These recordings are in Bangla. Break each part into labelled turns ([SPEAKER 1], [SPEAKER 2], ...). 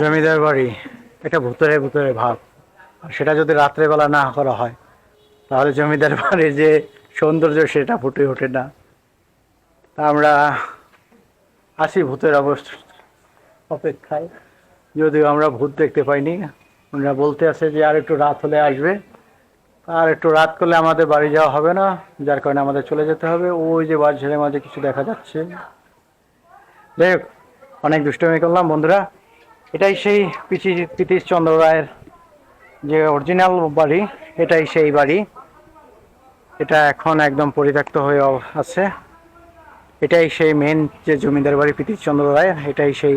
[SPEAKER 1] জমিদার বাড়ি, এটা ভূতরে ভূতরে ভাব। সেটা যদি রাত্রেবেলা না করা হয়, তাহলে জমিদার বাড়ির যে সৌন্দর্য সেটা ফুটে ওঠে না। আমরা আসি ভূতের অবস্থা, অপেক্ষায়। যদিও আমরা ভূত দেখতে পাইনি। ওনারা বলতে আছে যে আর একটু রাত হলে আসবে। আর একটু রাত করলে আমাদের বাড়ি যাওয়া হবে না। যার কারণে আমাদের চলে যেতে হবে। ওই যে বাজারের মাঝে কিছু দেখা যাচ্ছে। হোক অনেক দুষ্টমি করলাম, বন্ধুরা। এটাই সেই পিচি পিতিশ চন্দ্র রায়ের যে অরিজিনাল বাড়ি, এটাই সেই বাড়ি। এটা এখন একদম পরিত্যক্ত হয়ে আছে। এটাই সেই মেন যে জমিদার বাড়ি পিতিশ চন্দ্র রায় এটাই সেই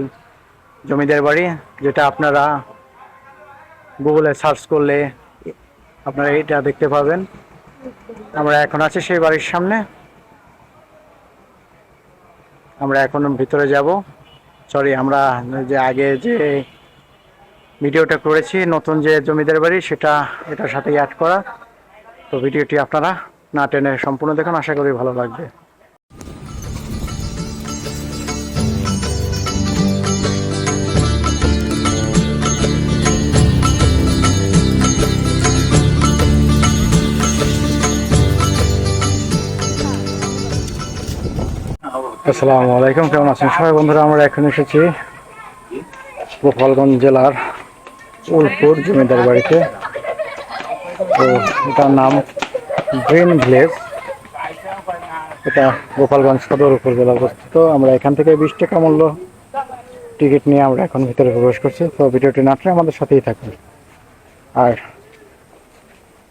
[SPEAKER 1] জমিদার বাড়ি, যেটা আপনারা গুগলে সার্চ করলে আপনারা এটা দেখতে পাবেন আমরা এখন আছি সেই বাড়ির সামনে। আমরা এখন ভিতরে যাব। সরি আমরা যে আগে যে ভিডিওটা করেছি, নতুন যে জমিদার বাড়ি, সেটা, এটার সাথে অ্যাড করা। তো ভিডিওটি আপনারা না টেনে সম্পূর্ণ দেখুন, আশা করি ভালো লাগবে। আসসালামু আলাইকুম, কেমন আছেন সবাই? বন্ধুরা, আমরা এখন এসেছি গোপালগঞ্জ জেলার উলপুর জমিদার বাড়িতে। তো এটার নাম গ্রিন ভিলেজ। এটা গোপালগঞ্জ সদর উপজেলা অবস্থিত। আমরা এখান থেকে বিশ টাকা মূল্য টিকিট নিয়ে আমরা এখন ভিতরে প্রবেশ করছি। তো ভিডিওটি নাটলে আমাদের সাথেই থাকুন। আর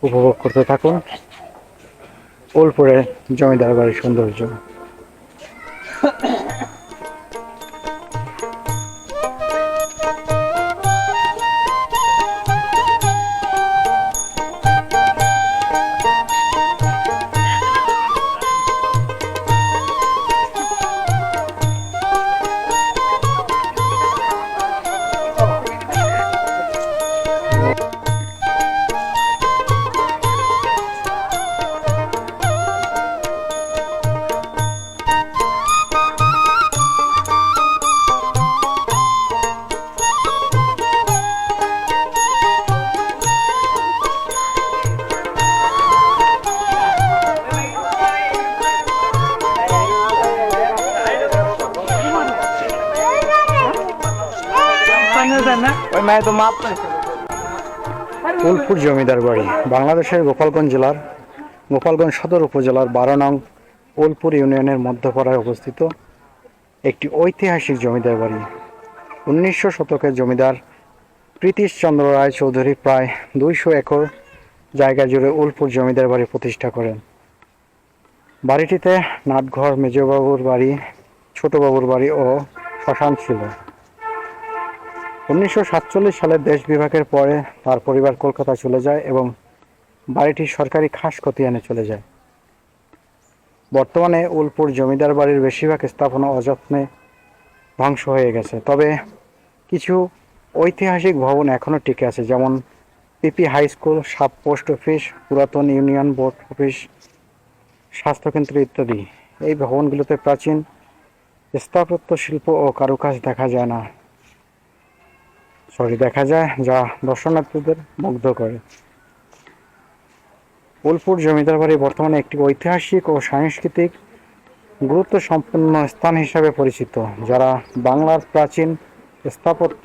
[SPEAKER 1] উপভোগ করতে থাকুন উলপুরে জমিদার বাড়ির সৌন্দর্য।
[SPEAKER 2] ওই মায়ের তো মাপ
[SPEAKER 1] ফুলপুর জমিদার বাড়ি বাংলাদেশের গোপালগঞ্জ জেলার গোপালগঞ্জ সদর উপজেলার বারো নং উলপুর ইউনিয়নের মধ্যপাড়ায় অবস্থিত একটি ঐতিহাসিক জমিদার বাড়ি। উনিশশো শতকের জমিদার প্রীতিশ চন্দ্র রায় চৌধুরী প্রায় দুইশো একর জায়গা জুড়ে উলপুর জমিদার বাড়ি প্রতিষ্ঠা করেন। বাড়িটিতে নাটঘর মেজবাবুর বাড়ি ছোটবাবুর বাড়ি ও শ্মশান ছিল। উনিশশো সালের দেশ বিভাগের পরে তার পরিবার কলকাতা চলে যায় এবং বাড়িটি সরকারি খাস খতিয়ানে চলে যায়। বর্তমানে উলপুর জমিদার বাড়ির বেশিরভাগ স্থাপনা অযত্নে ধ্বংস হয়ে গেছে। তবে কিছু ঐতিহাসিক ভবন এখনও টিকে আছে, যেমন PP high school, sub post office, পুরাতন ইউনিয়ন বোর্ড অফিস, স্বাস্থ্যকেন্দ্র ইত্যাদি। এই ভবনগুলোতে প্রাচীন স্থাপত্য শিল্প ও কারুকাজ দেখা যায় না। সরি, দেখা যায় যা দর্শনার্থীদের মুগ্ধ করে। উলপুর জমিদার বাড়ি বর্তমানে একটি ঐতিহাসিক ও সাংস্কৃতিক গুরুত্ব সম্পন্ন স্থান হিসাবে পরিচিত, যারা বাংলার প্রাচীন স্থাপত্য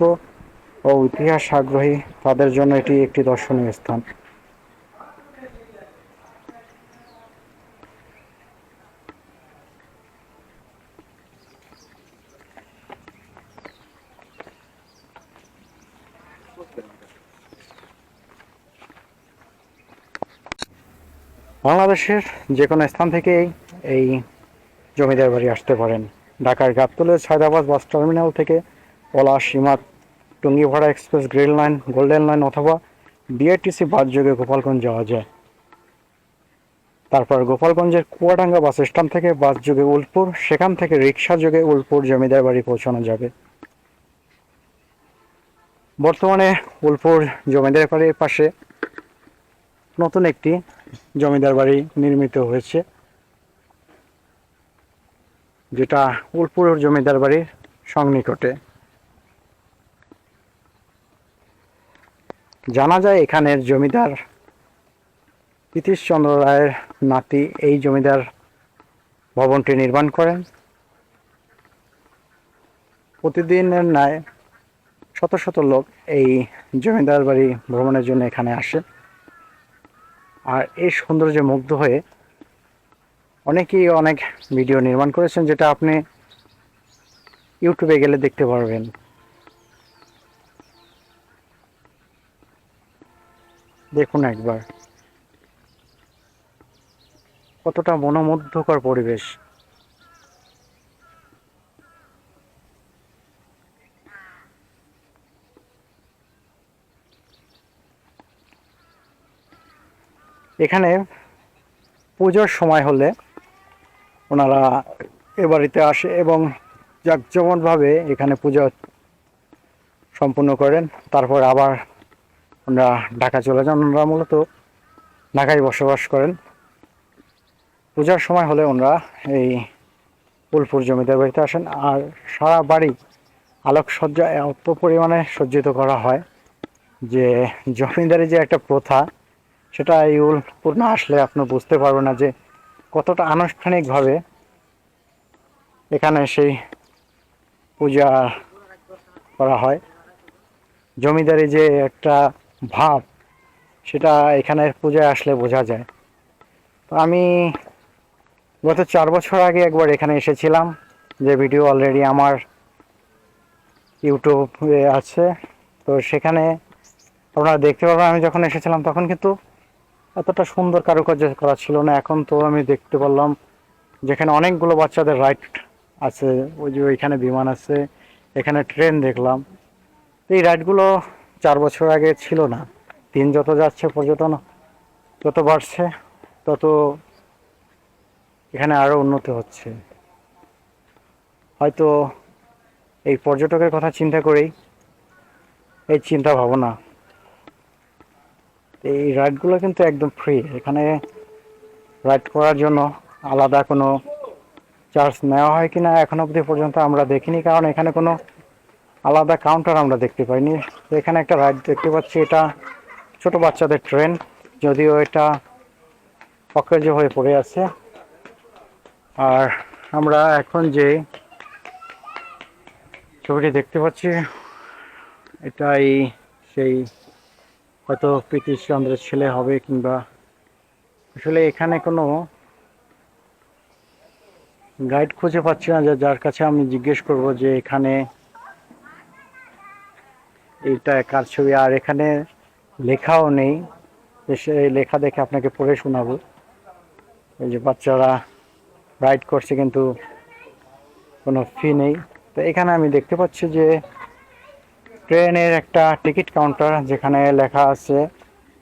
[SPEAKER 1] ও ইতিহাস আগ্রহী। তাদের জন্য এটি একটি দর্শনীয় স্থান। বাংলাদেশের যে কোনো স্থান থেকেই এই জমিদার বাড়ি আসতে পারেন। ঢাকার গাবতলের সায়দাবাদ বাস টার্মিনাল থেকে ওলা সীমাত টুঙ্গিভাড়া express, green line, golden line অথবা বিআরটিসি বাস যোগে গোপালগঞ্জ যাওয়া যায়। তারপর গোপালগঞ্জের কুয়াডাঙ্গা বাস স্ট্যান্ড থেকে বাস যোগে উলপুর, সেখান থেকে রিক্সা যোগে উলপুর জমিদার বাড়ি পৌঁছানো যাবে। বর্তমানে উলপুর জমিদার বাড়ির পাশে নতুন একটি জমিদার বাড়ি নির্মিত হয়েছে, যেটা উলপুর জমিদার বাড়ির সংনিকটে জানা যায় এখানের জমিদার চন্দ্র রায়ের নাতি এই জমিদার ভবনটি নির্মাণ করেন। প্রতিদিনের ন্যায় শত শত লোক এই জমিদার বাড়ি ভ্রমণের জন্য এখানে আসে আর এই সৌন্দর্যে মুগ্ধ হয়ে অনেকেই অনেক ভিডিও নির্মাণ করেছেন যেটা আপনি ইউটিউবে গেলে দেখতে পারবেন। দেখুন একবার। কতটা মনোমুগ্ধকর পরিবেশ। এখানে পুজোর সময় হলে ওনারা এ বাড়িতে আসে এবং জাঁকজমকভাবে এখানে পূজা সম্পূর্ণ করেন। তারপর আবার ওনারা ঢাকা চলে যান। ওনারা মূলত ঢাকায় বসবাস করেন। পূজার সময় হলে ওনারা এই ফুলপুর জমিদার বাড়িতে আসেন। আর সারা বাড়ি আলোকসজ্জা এত পরিমাণে সজ্জিত করা হয়। যে জমিদারি যে একটা প্রথা সেটা এই উলপুর আসলে আপনি বুঝতে পারবেন না যে কতটা আনুষ্ঠানিকভাবে এখানে সেই পূজা করা হয়। জমিদারি যে একটা ভাব, সেটা এখানের পূজায় আসলে বোঝা যায়। তো আমি গত চার বছর আগে একবার এখানে এসেছিলাম, যে ভিডিও অলরেডি আমার ইউটিউবে আছে। তো সেখানে আপনারা দেখতে পাবেন আমি যখন এসেছিলাম তখন কিন্তু এতটা সুন্দর কারুকার্য করা ছিল না। এখন তো আমি দেখতে পারলাম যেখানে অনেকগুলো বাচ্চাদের রাইড আছে, ওই যে ওইখানে বিমান আছে, এখানে ট্রেন দেখলাম। এই রাইডগুলো চার বছর আগে ছিল না। দিন যত যাচ্ছে, পর্যটন যত বাড়ছে, তত এখানে আরও উন্নতি হচ্ছে। হয়তো এই পর্যটকের কথা চিন্তা করেই এই চিন্তা ভাবনা এই রাইডগুলো কিন্তু একদম ফ্রি এখানে রাইড করার জন্য আলাদা কোনো চার্জ নেওয়া হয় কি না এখনও অবধি পর্যন্ত আমরা দেখিনি, কারণ এখানে কোনো আলাদা কাউন্টার আমরা দেখতে পাইনি। এখানে একটা রাইড দেখতে পাচ্ছি, এটা ছোট বাচ্চাদের ট্রেন যদিও এটা অকেজ হয়ে পড়ে আছে। আর আমরা এখন যে ছবিটি দেখতে পাচ্ছি, এটাই সেই হয়তো প্রীতিশ চন্দ্রের ছেলে হবে কিংবা আসলে এখানে কোনো গাইড খুঁজে পাচ্ছি না যার কাছে আমি জিজ্ঞেস করব যে এখানে এইটা কার ছবি। আর এখানে লেখাও নেই। যে সে লেখা দেখে আপনাকে পড়ে শোনাবো। এই যে বাচ্চারা রাইড করছে কিন্তু কোনো ফি নেই। তো এখানে আমি দেখতে পাচ্ছি যে ট্রেনের একটা টিকিট কাউন্টার যেখানে লেখা আছে,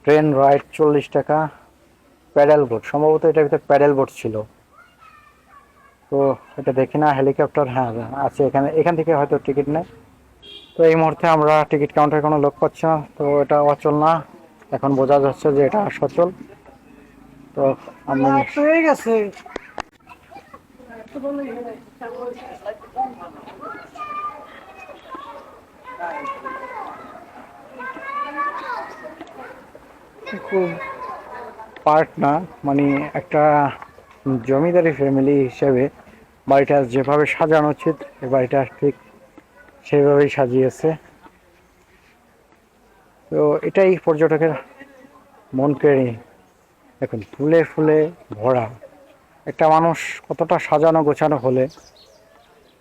[SPEAKER 1] ট্রেন রাইড চল্লিশ টাকা, প্যাডেল বোট। সম্ভবত এটার ভিতরে প্যাডেল বোট ছিল। তো এটা দেখি না, হেলিকপ্টার হ্যাঁ আছে এখানে, এখান থেকে হয়তো টিকিট নেই তো এই মুহূর্তে আমরা টিকিট কাউন্টারে কোনো লোক পাচ্ছি না, তো এটা অচল না। এখন বোঝা যাচ্ছে যে এটা সচল। তো আমি
[SPEAKER 2] হয়ে গেছে।
[SPEAKER 1] খুব পার্ট না মানে একটা জমিদারি ফ্যামিলি হিসেবে বাড়িটা যেভাবে সাজানো উচিত, এই বাড়িটা ঠিক সেভাবেই সাজিয়েছে। তো এটাই পর্যটকের মন কেড়ে এখন ফুলে ফুলে ভরা। একটা মানুষ কতটা সাজানো গোছানো হলে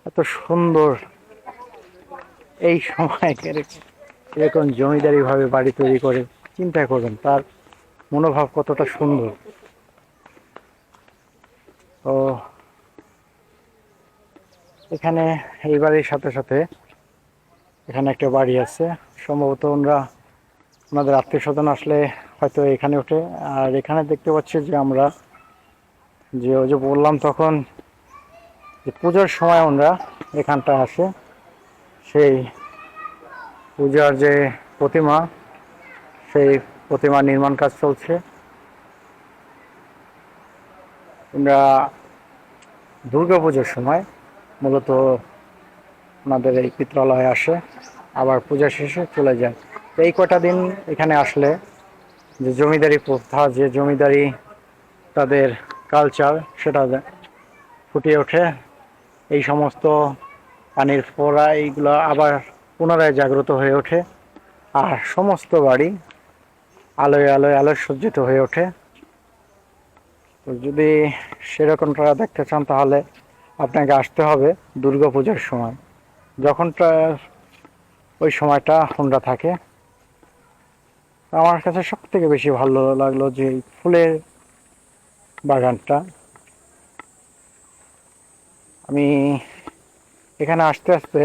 [SPEAKER 1] এত সুন্দর এই সময় এর- এরকম জমিদারিভাবে বাড়ি তৈরি করে। চিন্তা করবেন, তার মনোভাব কতটা সুন্দর। তো এখানে, এই বাড়ির সাথে সাথে এখানে একটা বাড়ি আছে। সম্ভবত ওনারা, ওনাদের আত্মীয় স্বজন আসলে হয়তো এখানে ওঠে। আর এখানে দেখতে পাচ্ছি যে আমরা, যে ওই যে বললাম তখন, যে পুজোর সময় ওনারা এখানটা আসে। সেই পূজার যে প্রতিমা সেই প্রতিমা নির্মাণ কাজ চলছে। আমরা দুর্গা পুজোর সময় মূলত ওনাদের এই পিত্রালয়ে আসে, আবার পূজা শেষে চলে যায়। এই কটা দিন এখানে আসলে যে জমিদারি প্রথা, যে জমিদারি তাদের কালচার সেটা ফুটিয়ে ওঠে। এই সমস্ত পানির ফোড়া, এইগুলো আবার পুনরায় জাগ্রত হয়ে ওঠে। আর সমস্ত বাড়ি আলোয় আলোয় আলোয় সজ্জিত হয়ে ওঠে। তো যদি সেরকমটা দেখতে চান, তাহলে আপনাকে আসতে হবে দুর্গাপূজার সময়। যখনটা ওই সময়টা হুন্ডা থাকে। আমার কাছে সব থেকে বেশি ভালো লাগল যে ফুলের বাগানটা। আমি এখানে আসতে আসতে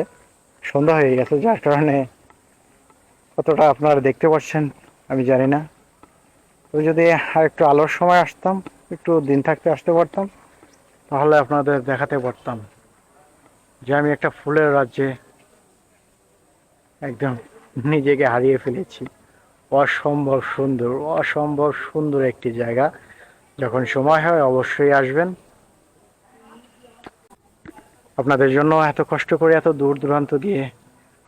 [SPEAKER 1] সন্ধ্যা হয়ে গেছে, যার কারণে কতটা আপনারা দেখতে পাচ্ছেন আমি জানি না। তো যদি আর একটু আলোর সময় আসতাম, একটু দিন থাকতে আসতে পারতাম, তাহলে আপনাদের দেখাতে পারতাম যে আমি একটা ফুলের রাজ্যে একদম নিজেকে হারিয়ে ফেলেছি। অসম্ভব সুন্দর অসম্ভব সুন্দর একটি জায়গা। যখন সময় হয়, অবশ্যই আসবেন। আপনাদের জন্য এত কষ্ট করে, এত দূর দূরান্ত দিয়ে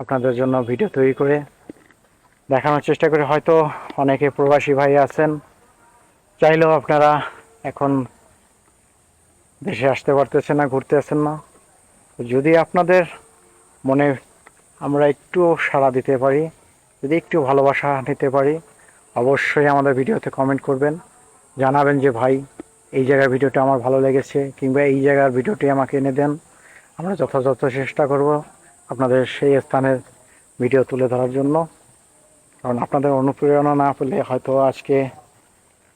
[SPEAKER 1] আপনাদের জন্য ভিডিও তৈরি করে দেখানোর চেষ্টা করি। হয়তো অনেকে প্রবাসী ভাই আছেন। চাইলেও আপনারা এখন দেশে আসতে পারতেছেন না, ঘুরতে আসেন না। যদি আপনাদের মনে আমরা একটু সাড়া দিতে পারি, যদি একটু ভালোবাসা নিতে পারি, অবশ্যই আমাদের ভিডিওতে কমেন্ট করবেন। জানাবেন যে, ভাই, এই জায়গার ভিডিওটা আমার ভালো লেগেছে কিংবা এই জায়গার ভিডিওটি আমাকে এনে দেন। আমরা যথাযথ চেষ্টা করব আপনাদের সেই স্থানের ভিডিও তুলে ধরার জন্য। কারণ আপনাদের অনুপ্রেরণা না পেলে হয়তো আজকে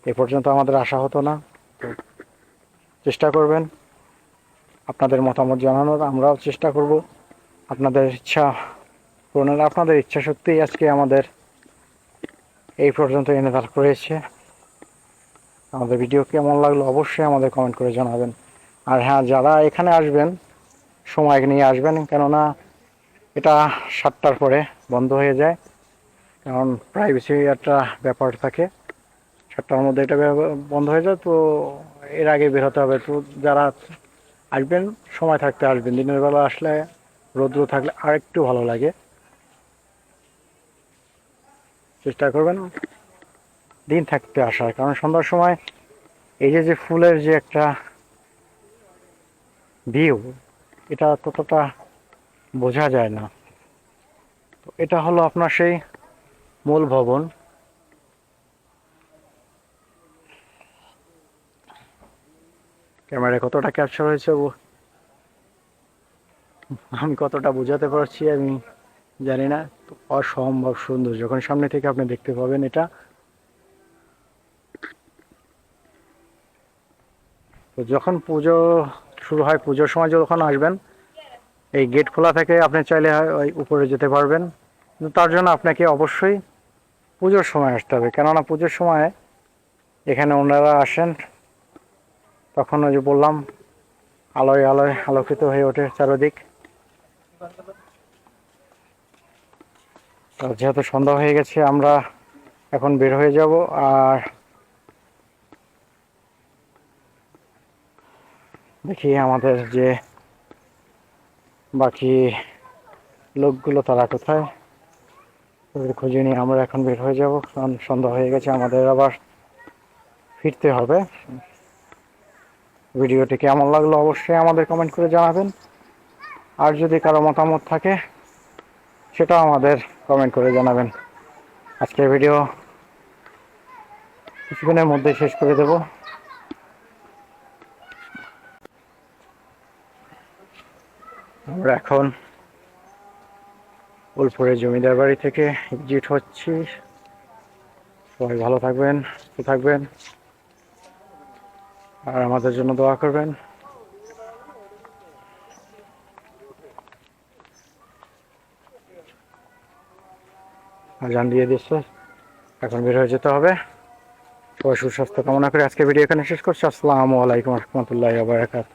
[SPEAKER 1] এ পর্যন্ত আমাদের আশা হতো না। চেষ্টা করবেন আপনাদের মতামত জানানোর, আমরাও চেষ্টা করব। আপনাদের ইচ্ছা পূরণের, আপনাদের ইচ্ছা সত্যিই আজকে আমাদের এই পর্যন্ত এনে দাঁড় করেছে আমাদের ভিডিও কেমন লাগল অবশ্যই আমাদের কমেন্ট করে জানাবেন। আর হ্যাঁ যারা এখানে আসবেন, সময় নিয়ে আসবেন, কেননা এটা সাতটার পরে বন্ধ হয়ে যায়। কারণ প্রাইভেসি একটা ব্যাপার থাকে। সাতটার মধ্যে এটা বন্ধ হয়ে যায়, তো এর আগে বের হতে হবে। তো যারা আসবেন, সময় থাকতে আসবেন। দিনের বেলা আসলে রৌদ্র থাকলে আর একটু ভালো লাগে। চেষ্টা করবেন দিন থাকতে আসার। কারণ সন্ধ্যার সময় এই যে যে ফুলের যে একটা ভিউ এটা ততটা বোঝা যায় না। তো এটা হলো আপনার সেই মূল ভবন। ক্যামেরায় কতটা ক্যাপচার হয়েছে আমি কতটা বোঝাতে পারছি আমি জানি না। অসম্ভব সুন্দর যখন সামনে থেকে আপনি দেখতে পাবেন এটা। তো যখন পুজো শুরু হয়, পুজোর সময় যখন আসবেন, এই গেট খোলা থেকে আপনি চাইলে ওই উপরে যেতে পারবেন। তার জন্য আপনাকে অবশ্যই পুজোর সময় আসতে হবে। কেননা পুজোর সময় এখানে ওনারা আসেন, তখন ওই যে বললাম, আলোয় আলোয় আলোকিত হয়ে ওঠে চারদিক। যেহেতু সন্ধ্যা হয়ে গেছে, আমরা এখন বের হয়ে যাব, আর দেখি আমাদের যে বাকি লোকগুলো তারা কোথায়। তাদের খুঁজে নিয়ে আমরা এখন বের হয়ে যাব। কারণ সন্ধ্যা হয়ে গেছে, আমাদের আবার ফিরতে হবে। ভিডিওটি কেমন লাগল অবশ্যই আমাদের কমেন্ট করে জানাবেন। আর যদি কারও মতামত থাকে, সেটাও আমাদের কমেন্ট করে জানাবেন। আজকের ভিডিও কিছুক্ষণের মধ্যে শেষ করে দেব। আমরা এখন উলপুরে জমিদার বাড়ি থেকে এক্সিট হচ্ছি। সবাই ভালো থাকবেন, সুস্থ থাকবেন। আর আমাদের জন্য দোয়া করবেন। আজান দিয়ে দিচ্ছে এখন বের হয়ে যেতে হবে। সবাই সুস্বাস্থ্য কামনা করে আজকে ভিডিও এখানে শেষ করছি। আসসালামু আলাইকুম রহমতুল্লাহ বারাকাত